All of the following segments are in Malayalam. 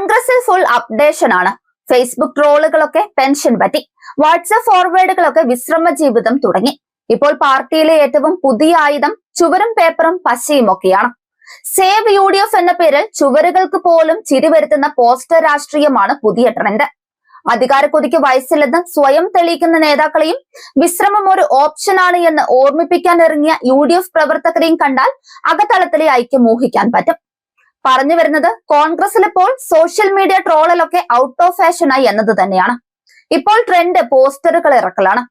കോൺഗ്രസിൽ ഫുൾ അപ്ഡേഷൻ ആണ്. ഫേസ്ബുക്ക് ട്രോളുകളൊക്കെ പെൻഷൻ പറ്റി. വാട്സ്ആപ്പ് ഫോർവേഡുകളൊക്കെ വിശ്രമ ജീവിതം തുടങ്ങി. ഇപ്പോൾ പാർട്ടിയിലെ ഏറ്റവും പുതിയ ആയുധം ചുവരും പേപ്പറും പശയും ഒക്കെയാണ്. സേവ് യു ഡി എഫ് എന്ന പേരിൽ ചുവരുകൾക്ക് പോലും ചിരിവരുത്തുന്ന പോസ്റ്റർ രാഷ്ട്രീയമാണ് പുതിയ ട്രെൻഡ് അധികാര കൊതിക്ക് വയസ്സില്ലെന്ന് സ്വയം തെളിയിക്കുന്ന നേതാക്കളെയും വിശ്രമം ഒരു ഓപ്ഷനാണ് എന്ന് ഓർമ്മിപ്പിക്കാൻ ഇറങ്ങിയ യു ഡി എഫ് പ്രവർത്തകരെയും കണ്ടാൽ അകത്തളത്തിലെ ഐക്യം മോഹിക്കാൻ പറ്റും. പറഞ്ഞു വരുന്നത് കോൺഗ്രസിൽ ഇപ്പോൾ സോഷ്യൽ മീഡിയ ട്രോളിലൊക്കെ ഔട്ട് ഓഫ് ഫാഷനായി എന്നത് തന്നെയാണ്. ഇപ്പോൾ ട്രെൻഡ് പോസ്റ്ററുകൾ ഇറക്കലാണ്.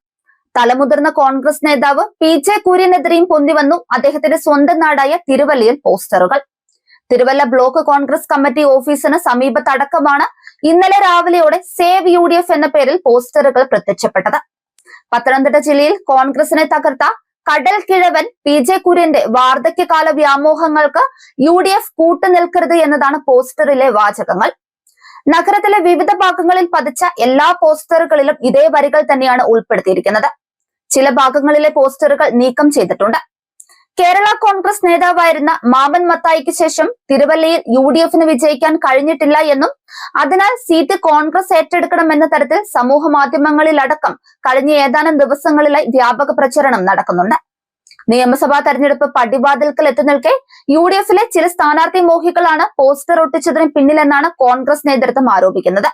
തലമുതിർന്ന കോൺഗ്രസ് നേതാവ് പി ജെ കുര്യനെതിരെയും പൊന്തി വന്നു അദ്ദേഹത്തിന്റെ സ്വന്തം നാടായ തിരുവല്ലയിൽ പോസ്റ്ററുകൾ. തിരുവല്ല ബ്ലോക്ക് കോൺഗ്രസ് കമ്മിറ്റി ഓഫീസിന് സമീപത്തടക്കമാണ് ഇന്നലെ രാവിലെയോടെ സേവ് യു എന്ന പേരിൽ പോസ്റ്ററുകൾ പ്രത്യക്ഷപ്പെട്ടത്. പത്തനംതിട്ട ജില്ലയിൽ കോൺഗ്രസിനെ തകർത്ത കടൽ പി ജെ കുര്യന്റെ വാർദ്ധക്യകാല വ്യാമോഹങ്ങൾക്ക് യു ഡി എഫ് കൂട്ടുനിൽക്കരുത് എന്നതാണ് പോസ്റ്ററിലെ വാചകങ്ങൾ. നഗരത്തിലെ വിവിധ ഭാഗങ്ങളിൽ പതിച്ച എല്ലാ പോസ്റ്ററുകളിലും ഇതേ വരികൾ തന്നെയാണ് ഉൾപ്പെടുത്തിയിരിക്കുന്നത്. ചില ഭാഗങ്ങളിലെ പോസ്റ്ററുകൾ നീക്കം ചെയ്തിട്ടുണ്ട്. കേരള കോൺഗ്രസ് നേതാവായിരുന്ന മാമൻ മത്തായിക്ക് ശേഷം തിരുവല്ലയിൽ യു ഡി എഫിന് വിജയിക്കാൻ കഴിഞ്ഞിട്ടില്ല എന്നും അതിനാൽ സീറ്റ് കോൺഗ്രസ് ഏറ്റെടുക്കണം എന്ന തരത്തിൽ സമൂഹ മാധ്യമങ്ങളിലടക്കം കഴിഞ്ഞ ഏതാനും ദിവസങ്ങളിലായി വ്യാപക പ്രചരണം നടക്കുന്നുണ്ട്. നിയമസഭാ തെരഞ്ഞെടുപ്പ് പടിവാതിൽക്കൽ എത്തി നിൽക്കെ യു ഡി എഫിലെ ചില സ്ഥാനാർത്ഥി മോഹികളാണ് പോസ്റ്റർ ഒട്ടിച്ചതിന് പിന്നിലെന്നാണ് കോൺഗ്രസ് നേതൃത്വം ആരോപിക്കുന്നത്.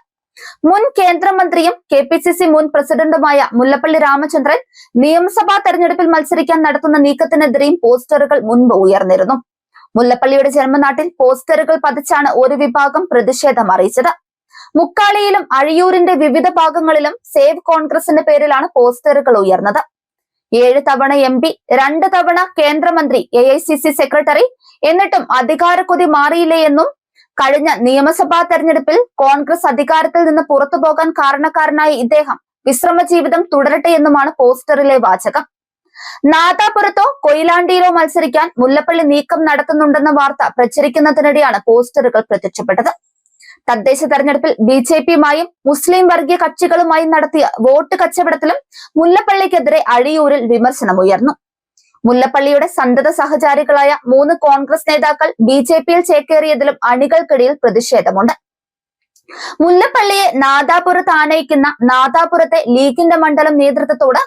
മുൻ കേന്ദ്രമന്ത്രിയും കെ പി സി സി മുൻ പ്രസിഡന്റുമായ മുല്ലപ്പള്ളി രാമചന്ദ്രൻ നിയമസഭാ തെരഞ്ഞെടുപ്പിൽ മത്സരിക്കാൻ നടത്തുന്ന നീക്കത്തിനെതിരെയും പോസ്റ്ററുകൾ മുൻപ് ഉയർന്നിരുന്നു. മുല്ലപ്പള്ളിയുടെ ജന്മനാട്ടിൽ പോസ്റ്ററുകൾ പതിച്ചാണ് ഒരു വിഭാഗം പ്രതിഷേധം അറിയിച്ചത്. മുക്കാളിയിലും അഴിയൂരിന്റെ വിവിധ ഭാഗങ്ങളിലും സേവ് കോൺഗ്രസിന്റെ പേരിലാണ് പോസ്റ്ററുകൾ ഉയർന്നത്. ഏഴ് തവണ എം പി രണ്ട് തവണ കേന്ദ്രമന്ത്രി A I C C secretary എന്നിട്ടും അധികാരക്കൊതി മാറിയില്ലേ എന്നും കഴിഞ്ഞ നിയമസഭാ തെരഞ്ഞെടുപ്പിൽ കോൺഗ്രസ് അധികാരത്തിൽ നിന്ന് പുറത്തു പോകാൻ കാരണക്കാരനായ ഇദ്ദേഹം വിശ്രമ ജീവിതം തുടരട്ടെ എന്നുമാണ് പോസ്റ്ററിലെ വാചകം. നാദാപുരത്തോ കൊയിലാണ്ടിയിലോ മത്സരിക്കാൻ മുല്ലപ്പള്ളി നീക്കം നടത്തുന്നുണ്ടെന്ന വാർത്ത പ്രചരിക്കുന്നതിനിടെയാണ് പോസ്റ്ററുകൾ പ്രത്യക്ഷപ്പെട്ടത്. തദ്ദേശ തെരഞ്ഞെടുപ്പിൽ ബി ജെ പിയുമായും മുസ്ലിം വർഗീയ കക്ഷികളുമായും നടത്തിയ വോട്ട് കച്ചവടത്തിലും മുല്ലപ്പള്ളിക്കെതിരെ അഴിയൂരിൽ വിമർശനമുയർന്നു മുല്ലപ്പള്ളിയുടെ സന്തത സഹചാരികളായ മൂന്ന് കോൺഗ്രസ് നേതാക്കൾ ബി ജെ പിയിൽ ചേക്കേറിയതിലും അണികൾക്കിടയിൽ പ്രതിഷേധമുണ്ട്. മുല്ലപ്പള്ളിയെ നാദാപുരത്ത് ആനയിക്കുന്ന നാദാപുരത്തെ ലീഗിന്റെ മണ്ഡലം നേതൃത്വത്തോട്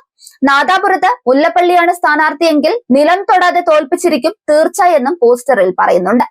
നാദാപുരത്ത് മുല്ലപ്പള്ളിയാണ് സ്ഥാനാർത്ഥിയെങ്കിൽ നിലം തൊടാതെ തോൽപ്പിച്ചിരിക്കും തീർച്ച എന്നും പോസ്റ്ററിൽ പറയുന്നുണ്ട്.